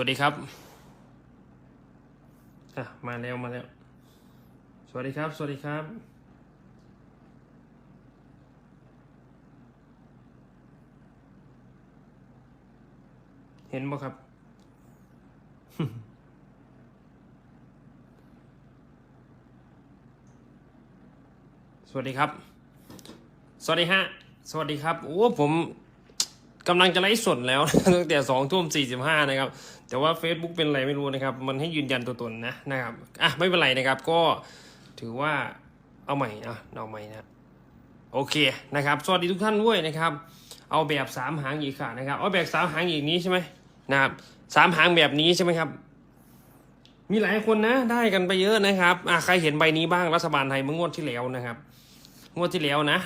วัสดีครับอะมาแล้วมาแล้ว สวัสดีครับ สวัสดีครับ เห็นบ่ครับ สวัสดีครับ สวัสดีฮะ สวัสดีครับ โอ้ผม กำลังจะไลฟ์สดแล้วตั้งแต่สองทุ่มสี่สิบห้านะครับ แต่ว่า Facebook เป็นอะไรไม่รู้นะครับ มันให้ยืนยันตัวตนนะนะครับอะไม่เป็นไรนะครับก็ถือว่าเอาใหม่อะเอาใหม่นะโอเคนะครับ สวัสดีทุกท่านด้วยนะครับ เอาแบบสามหางอีกค่ะนะครับเอาแบบสามหางอีกนี้ใช่ไหมนะครับสามหางแบบนี้ใช่ไหมครับ มีหลายคนนะได้กันไปเยอะนะครับอะใครเห็นใบนี้บ้างรัฐบาลไทยเมื่องวดที่แล้วนะครับ งวดที่แล้วนะ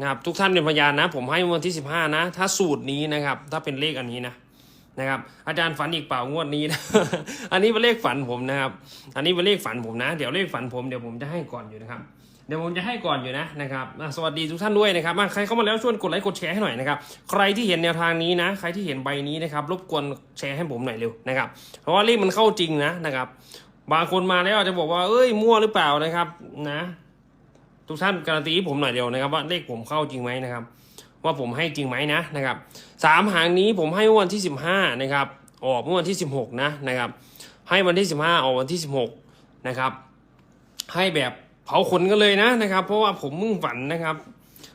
นะครับทุกท่านเป็นพยานนะ ผมให้วันที่สิบห้านะ ถ้าสูตรนี้นะครับ ถ้าเป็นเลขอันนี้นะนะครับอาจารย์ฝันอีกเปล่างวดนี้นะอันนี้เป็นเลขฝันผมนะครับ อันนี้เป็นเลขฝันผมนะ เดี๋ยวเลขฝันผมเดี๋ยวผมจะให้ก่อนอยู่นะครับเดี๋ยวผมจะให้ก่อนอยู่นะนะครับสวัสดีทุกท่านด้วยนะครับอะใครเข้ามาแล้วช่วยกดไลค์กดแชร์ให้หน่อยนะครับใครที่เห็นแนวทางนี้นะ ใครที่เห็นใบนี้นะครับรบกวนแชร์ให้ผมหน่อยเร็วนะครับเพราะว่าเลขมันเข้าจริงนะนะครับ บางคนมาแล้วอาจจะบอกว่าเอ้ยมั่วหรือเปล่านะครับนะ ทุกท่านการันตีผมหน่อยเดียวนะครับว่าเลขผมเข้าจริงไหมนะครับ ว่าผมให้จริงไหมนะนะครับสามหางนี้ผมให้วันที่สิบห้านะครับ ออกเมื่อวันที่สิบหกนะนะครับ ให้วันที่สิบห้าออกวันที่สิบหกนะครับ ให้แบบเผาขนกันเลยนะนะครับ เพราะว่าผมมึงฝันนะครับ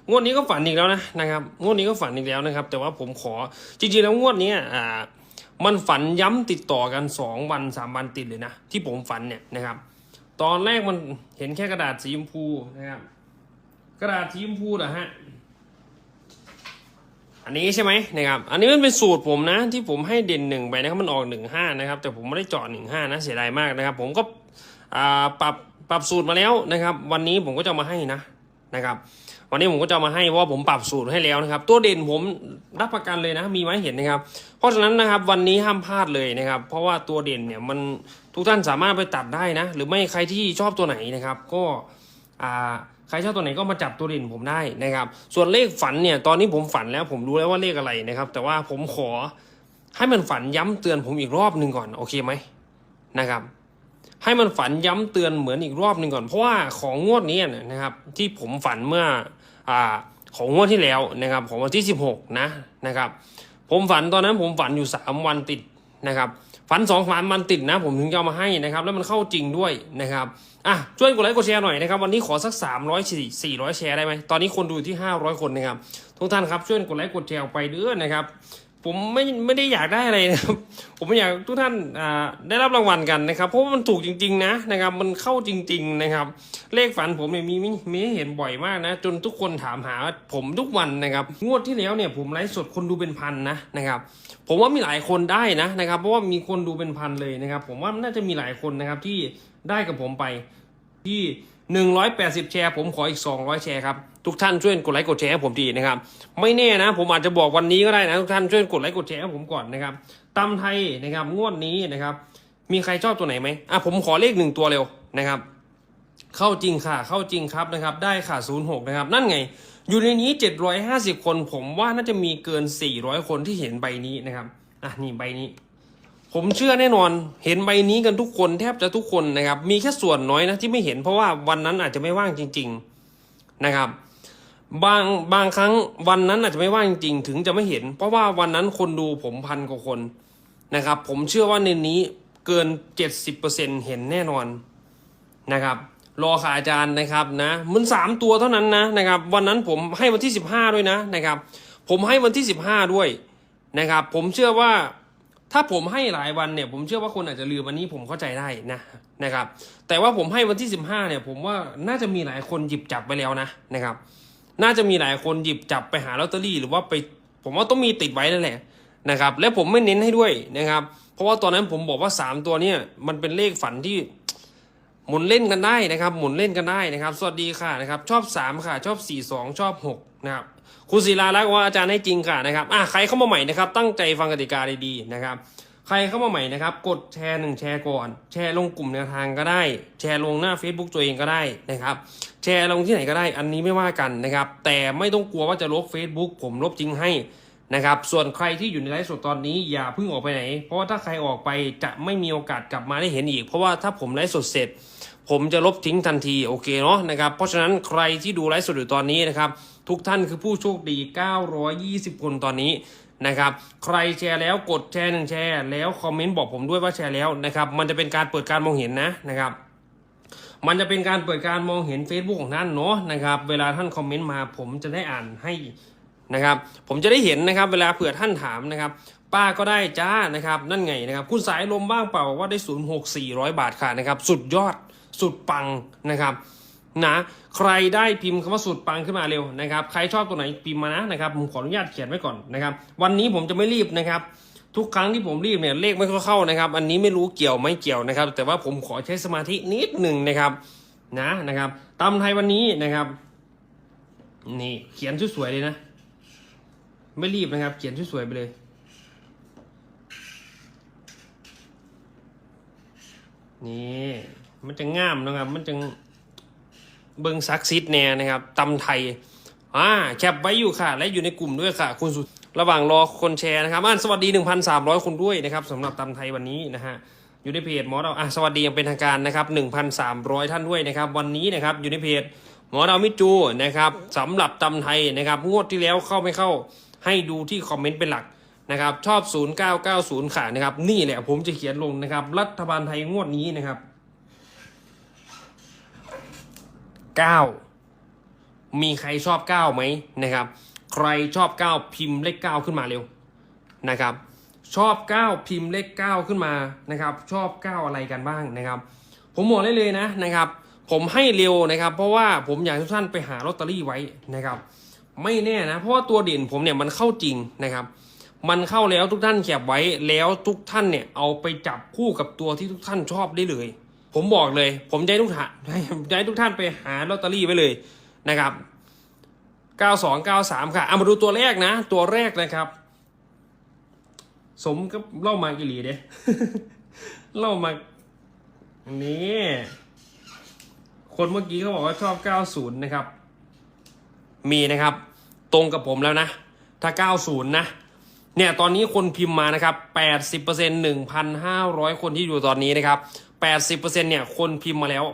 งวดนี้ก็ฝันอีกแล้วนะนะครับงวดนี้ก็ฝันอีกแล้วนะครับ แต่ว่าผมขอจริงๆแล้วงวดนี้อ่ามันฝันย้ำติดต่อกันสองวันสามวันติดเลยนะ ที่ผมฝันเนี่ยนะครับ ตอนแรกมันเห็นแค่กระดาษสีชมพูนะครับ กระดาษสีชมพูเหรอฮะ อันนี้ใช่ไหมนะครับ อันนี้มันเป็นสูตรผมนะ ที่ผมให้เด่นหนึ่งไปนะครับมันออกหนึ่งห้านะครับ แต่ผมไม่ได้เจาะหนึ่งห้านะเสียดายมากนะครับ ผมก็ปรับปรับสูตรมาแล้วนะครับ วันนี้ผมก็จะมาให้นะนะครับ วันนี้ผมก็จะมาให้เพราะว่าผมปรับสูตรให้แล้วนะครับ ตัวเด่นผมรับประกันเลยนะ มีไว้เห็นนะครับ เพราะฉะนั้นนะครับวันนี้ห้ามพลาดเลยนะครับ เพราะว่าตัวเด่นเนี่ยมัน ทุกท่านสามารถไปตัดได้นะ หรือไม่ใครที่ชอบตัวไหนนะครับ ก็อ่าใครชอบตัวไหนก็มาจับตัวเด่นผมได้นะครับ ส่วนเลขฝันเนี่ยตอนนี้ผมฝันแล้วผมรู้แล้วว่าเลขอะไรนะครับ แต่ว่าผมขอให้มันฝันย้ำเตือนผมอีกรอบหนึ่งก่อนโอเคไหมนะครับ ให้มันฝันย้ำเตือนเหมือนอีกรอบหนึ่งก่อนเพราะว่าของงวดนี้นะครับที่ผมฝันเมื่ออ่าของงวดที่แล้วนะครับของวันที่ 16 นะนะครับ ผมฝันตอนนั้นผมฝันอยู่ 3 วันติดนะครับ ฝันสองฝันมันติดนะ ผมถึงจะเอามาให้นะครับ แล้วมันเข้าจริงด้วยนะครับอะช่วยกดไลค์กดแชร์หน่อยนะครับ วันนี้ขอสัก 300 400 แชร์ได้ไหมตอนนี้คนดูที่ 500 คนนะครับทุกท่านครับช่วยกดไลค์กดแชร์ไปเด้อนะครับ ผมไม่ไม่ได้อยากได้อะไรนะครับ ผมอยากทุกท่านอ่าได้รับรางวัลกันนะครับ เพราะว่ามันถูกจริง ๆ นะนะครับ มันเข้าจริง ๆนะครับ เลขฝันผมเนี่ยมีมีมีให้เห็นบ่อยมากนะ จนทุกคนถามหาผมทุกวันนะครับงวดที่แล้วเนี่ยผมไลฟ์สดคนดูเป็นพันนะนะครับ ผมว่ามีหลายคนได้นะนะครับ เพราะว่ามีคนดูเป็นพันเลยนะครับ ผมว่าน่าจะมีหลายคนนะครับที่ได้กับผมไป ที่ 180 แชร์ผมขออีก 200 แชร์ครับ ทุกท่านช่วยกดไลค์กดแชร์ให้ผมดีนะครับ ไม่แน่นะ ผมอาจจะบอกวันนี้ก็ได้นะทุกท่านช่วยกดไลค์กดแชร์ให้ผมก่อนนะครับตำไทยนะครับงวดนี้นะครับ มีใครชอบตัวไหนไหมอะผมขอเลขหนึ่งตัวเร็วนะครับ เข้าจริงค่ะ เข้าจริงครับนะครับ ได้ค่ะ 06 นะครับ นั่นไง อยู่ในนี้ 750 คน ผมว่าน่าจะมีเกิน 400 คนที่เห็นใบนี้นะครับอะนี่ใบนี้ ผมเชื่อแน่นอนเห็นใบนี้กันทุกคนแทบจะทุกคนนะครับ มีแค่ส่วนน้อยนะที่ไม่เห็นเพราะว่าวันนั้นอาจจะไม่ว่างจริง ๆนะครับ บางบางครั้งวันนั้นอาจจะไม่ว่างจริงถึงจะไม่เห็น เพราะว่าวันนั้นคนดูผมพันกว่าคนนะครับ ผมเชื่อว่าในนี้เกิน 70%เห็นแน่นอนนะครับ รอค่ะอาจารย์นะครับนะมันสามตัวเท่านั้นนะนะครับ วันนั้นผมให้วันที่สิบห้าด้วยนะนะครับ ผมให้วันที่สิบห้าด้วยนะครับ ผมเชื่อว่า ถ้าผมให้หลายวันเนี่ยผมเชื่อว่าคนอาจจะลืมวันนี้ผมเข้าใจได้นะนะครับ แต่ว่าผมให้วันที่สิบห้าเนี่ยผมว่าน่าจะมีหลายคนหยิบจับไปแล้วนะนะครับ น่าจะมีหลายคนหยิบจับไปหาลอตเตอรี่ หรือว่าไปผมว่าต้องมีติดไว้นั่นแหละนะครับ และผมไม่เน้นให้ด้วยนะครับ เพราะว่าตอนนั้นผมบอกว่าสามตัวเนี่ยมันเป็นเลขฝันที่หมุนเล่นกันได้นะครับ หมุนเล่นกันได้นะครับ สวัสดีค่ะนะครับ ชอบ 3 ค่ะ ชอบ 4 2 ชอบ 6 นะครับคุณศิลารักษ์ว่าอาจารย์ให้จริงค่ะนะครับอะใครเข้ามาใหม่นะครับ ตั้งใจฟังกติกาดีๆนะครับ ใครเข้ามาใหม่นะครับ กดแชร์หนึ่งแชร์ก่อน แชร์ลงกลุ่มแนวทางก็ได้ แชร์ลงหน้า Facebook ตัวเองก็ได้นะครับ แชร์ลงที่ไหนก็ได้ อันนี้ไม่ว่ากันนะครับ แต่ไม่ต้องกลัวว่าจะลบ Facebook ผมลบจริงให้นะครับ ส่วนใครที่อยู่ในไลฟ์สดตอนนี้อย่าเพิ่งออกไปไหน เพราะว่าถ้าใครออกไปจะไม่มีโอกาสกลับมาได้เห็นอีก เพราะว่าถ้าผมไลฟ์สดเสร็จ ผมจะลบทิ้งทันทีโอเคเนาะนะครับเพราะฉะนั้นใครที่ดูไลฟ์สดอยู่ตอนนี้นะครับ ทุกท่านคือผู้โชคดี 920 คนตอนนี้นะครับ ใครแชร์แล้วกดแชร์หนึ่งแชร์แล้วคอมเมนต์บอกผมด้วยว่าแชร์แล้วนะครับ มันจะเป็นการเปิดการมองเห็นนะนะครับมันจะเป็นการเปิดการมองเห็น Facebook ของท่านเนาะนะครับ เวลาท่านคอมเมนต์มาผมจะได้อ่านให้นะครับ ผมจะได้เห็นนะครับ เวลาเผื่อท่านถามนะครับ ป้าก็ได้จ้านะครับ นั่นไงนะครับ คุณสายลมบ้างเปล่าว่าได้ศูนย์หกสี่ร้อยบาทค่ะนะครับ สุดยอด สุดปังนะครับนะใครได้พิมพ์คำว่าสุดปังขึ้นมาเร็วนะครับใครชอบตัวไหนพิมพ์มานะนะครับผมขออนุญาตเขียนไว้ก่อนนะครับวันนี้ผมจะไม่รีบนะครับทุกครั้งที่ผมรีบเนี่ยเลขไม่ค่อยเข้านะครับ อันนี้ไม่รู้เกี่ยวไม่เกี่ยวนะครับ แต่ว่าผมขอใช้สมาธินิดหนึ่งนะครับนะนะครับตำไทยวันนี้นะครับ นี่เขียนสวยๆเลยนะ ไม่รีบนะครับ เขียนสวยๆไปเลยนี่ มันจะง่ามนะครับ มันจะเบิงซักซิดแน่นะครับตำไทยอ่าแคปไว้อยู่ค่ะ และอยู่ในกลุ่มด้วยค่ะ คุณสุระหว่างรอคนแชร์นะครับอ่าสวัสดี 1,300 คนด้วยนะครับสำหรับตำไทยวันนี้นะฮะอยู่ในเพจหมอเราอะสวัสดีอย่างเป็นทางการนะครับ 1,300 ท่านด้วยนะครับ วันนี้นะครับอยู่ในเพจหมอเรามิจูนะครับสำหรับตำไทยนะครับ งวดที่แล้วเข้าไม่เข้าให้ดูที่คอมเมนต์เป็นหลักนะครับชอบ 0990 ค่ะนะครับ นี่แหละผมจะเขียนลงนะครับ รัฐบาลไทยงวดนี้นะครับ 9 มีใครชอบ 9 ไหมนะครับ ใครชอบ 9 พิมพ์เลข 9 ขึ้นมาเร็วนะครับ ชอบ 9 พิมพ์เลข 9 ขึ้นมานะครับ ชอบ 9 อะไรกันบ้างนะครับ ผมบอกได้เลยนะนะครับ ผมให้เร็วนะครับ เพราะว่าผมอยากให้ทุกท่านไปหาลอตเตอรี่ไว้นะครับ ไม่แน่นะ เพราะว่าตัวเด่นผมเนี่ยมันเข้าจริงนะครับมันเข้าแล้วทุกท่านแคปไว้แล้วทุกท่านเนี่ยเอาไปจับคู่กับตัวที่ทุกท่านชอบได้เลย ผมบอกเลย ผมจะให้ทุกท่านจะให้ทุกท่านไปหาลอตเตอรี่ไว้เลยนะครับ 92 93 ค่ะเอามาดูตัวแรกนะ ตัวแรกนะครับ สมกับเล่ามากิลีเด้เล่ามานี่คนเมื่อกี้เขาบอกว่าชอบ 90 นะครับ มีนะครับ ตรงกับผมแล้วนะ ถ้า 90 นะ เนี่ย ตอนนี้คนพิมพ์มานะครับ 80% 1,500 คนที่อยู่ตอนนี้นะครับ 80%เนี่ยคนพิมพ์มาแล้ว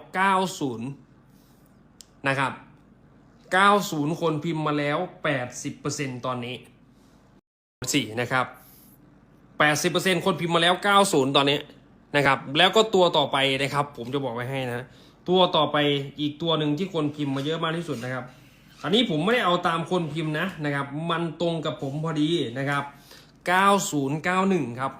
90 นะครับ 90 คนพิมพ์มาแล้ว 80%ตอนนี้4นะครับ 80%คนพิมพ์มาแล้ว 90 ตอนนี้นะครับ แล้วก็ตัวต่อไปนะครับ ผมจะบอกไว้ให้นะ ตัวต่อไปอีกตัวหนึ่งที่คนพิมพ์มาเยอะมากที่สุดนะครับ อันนี้ผมไม่ได้เอาตามคนพิมพ์นะนะครับ มันตรงกับผมพอดีนะครับ 9091 ครับ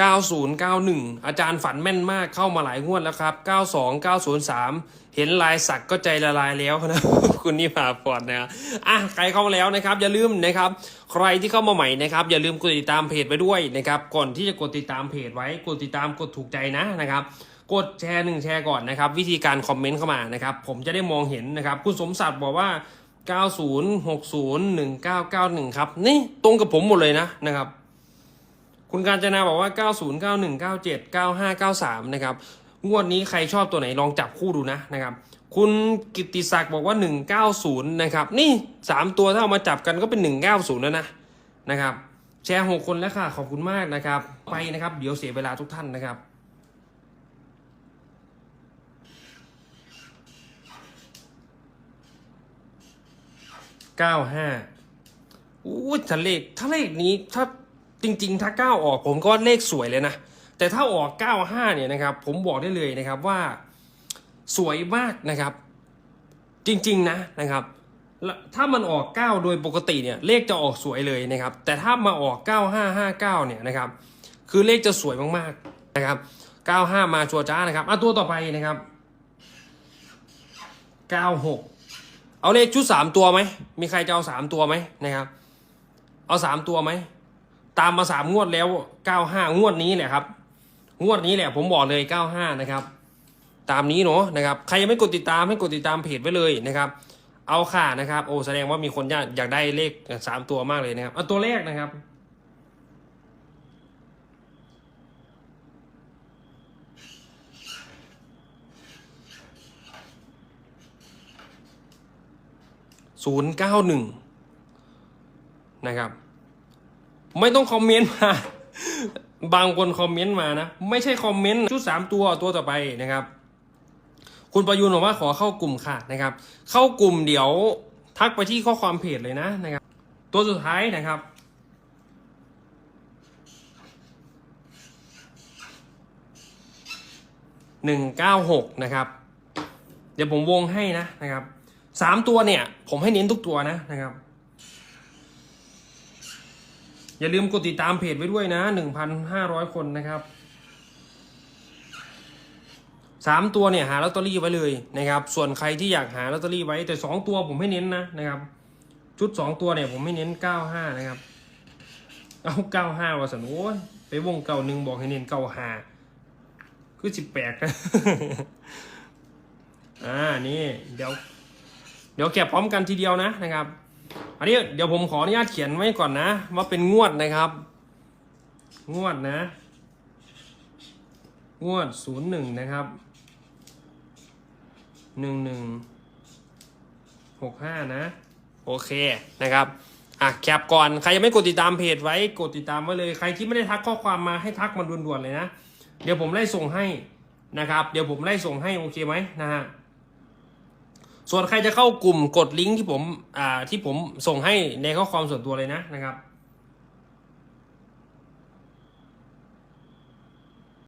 9091 อาจารย์ฝันแม่นมากเข้ามาหลายงวดแล้วครับ 92 903 เห็นลายสักก็ใจละลายแล้วนะ คุณนี่มาปอดนะครับอะใครเข้ามาแล้วนะครับ อย่าลืมนะครับ ใครที่เข้ามาใหม่นะครับ อย่าลืมกดติดตามเพจไว้ด้วยนะครับ ก่อนที่จะกดติดตามเพจไว้ กดติดตามกดถูกใจนะนะครับกดแชร์หนึ่งแชร์ก่อนนะครับ วิธีการคอมเมนต์เข้ามานะครับ ผมจะได้มองเห็นนะครับ คุณสมศักดิ์บอกว่า 90 60 1991 ครับ นี่ตรงกับผมหมดเลยนะนะครับ คุณการจนาบอกว่า 90 91 97 95 93 นะครับ งวดนี้ใครชอบตัวไหนลองจับคู่ดูนะนะครับ คุณกิติศักดิ์บอกว่า 190 นะครับ นี่ 3 ตัวถ้าเอามาจับกันก็เป็น 190 แล้วนะนะครับ แชร์ 6 คนแล้วค่ะ ขอบคุณมากนะครับ ไปนะครับ เดี๋ยวเสียเวลาทุกท่านนะครับเก้าห้าอู้ถ้าเลขถ้าเลขนี้ถ้า จริง ๆ ถ้าเก้าออกผมก็เลขสวยเลยนะ แต่ถ้าออกเก้าห้าเนี่ยนะครับ ผมบอกได้เลยนะครับว่าสวยมากนะครับ จริง ๆ นะนะครับถ้ามันออกเก้าโดยปกติเนี่ยเลขจะออกสวยเลยนะครับ แต่ถ้ามาออกเก้าห้าห้าเก้าเนี่ยนะครับ คือเลขจะสวยมากๆนะครับเก้าห้ามาชัวร์จ้านะครับอะตัวต่อไปนะครับเก้าหกเอาเลขชุดสามตัวไหมมีใครจะเอาสามตัวไหมนะครับ เอาสามตัวไหม ตามมาสามงวดแล้วเก้าห้างวดนี้แหละครับ งวดนี้แหละผมบอกเลยเก้าห้านะครับ ตามนี้เนาะนะครับ ใครยังไม่กดติดตามให้กดติดตามเพจไว้เลยนะครับ เอาค่ะนะครับ โอ้แสดงว่ามีคนอยากอยากได้เลขสามตัวมากเลยนะครับเอาตัวแรกนะครับศูนย์เก้าหนึ่งนะครับ ไม่ต้องคอมเมนต์มาบางคนคอมเมนต์มานะ ไม่ใช่คอมเมนต์ชุดสามตัวตัวต่อไปนะครับ คุณประยูนบอกว่าขอเข้ากลุ่มค่ะนะครับ เข้ากลุ่มเดี๋ยวทักไปที่ข้อความเพจเลยนะนะครับ ตัวสุดท้ายนะครับหนึ่งเก้าหกนะครับ เดี๋ยวผมวงให้นะนะครับสามตัวเนี่ย ผมให้เน้นทุกตัวนะนะครับ อย่าลืมกดติดตามเพจไว้ด้วยนะหนึ่งพันห้าร้อยคนนะครับสามตัวเนี่ยหาลอตเตอรี่ไว้เลยนะครับ ส่วนใครที่อยากหาลอตเตอรี่ไว้แต่สองตัวผมให้เน้นนะนะครับ ชุดสองตัวเนี่ยผมไม่เน้นเก้าห้านะครับเอาเก้าห้าวะสันโอ้ยไปวงเก่าหนึ่งบอกให้เน้นเก้าห้าคือสิบแปดนะอ่านี่เดี๋ยว เดี๋ยวแกะพร้อมกันทีเดียวนะนะครับ อันนี้เดี๋ยวผมขออนุญาตเขียนไว้ก่อนนะ ว่าเป็นงวดนะครับ งวดนะ งวดศูนย์หนึ่งนะครับหนึ่งหนึ่งหกห้านะ โอเคนะครับอะแคปก่อนใครยังไม่กดติดตามเพจไว้กดติดตามไว้เลยใครที่ไม่ได้ทักข้อความมาให้ทักมาด่วนๆเลยนะ เดี๋ยวผมไล่ส่งให้นะครับ เดี๋ยวผมไล่ส่งให้โอเคไหมนะฮะ ส่วนใครจะเข้ากลุ่มกดลิงก์ที่ผมอ่าที่ผมส่งให้ในข้อความส่วนตัวเลยนะนะครับ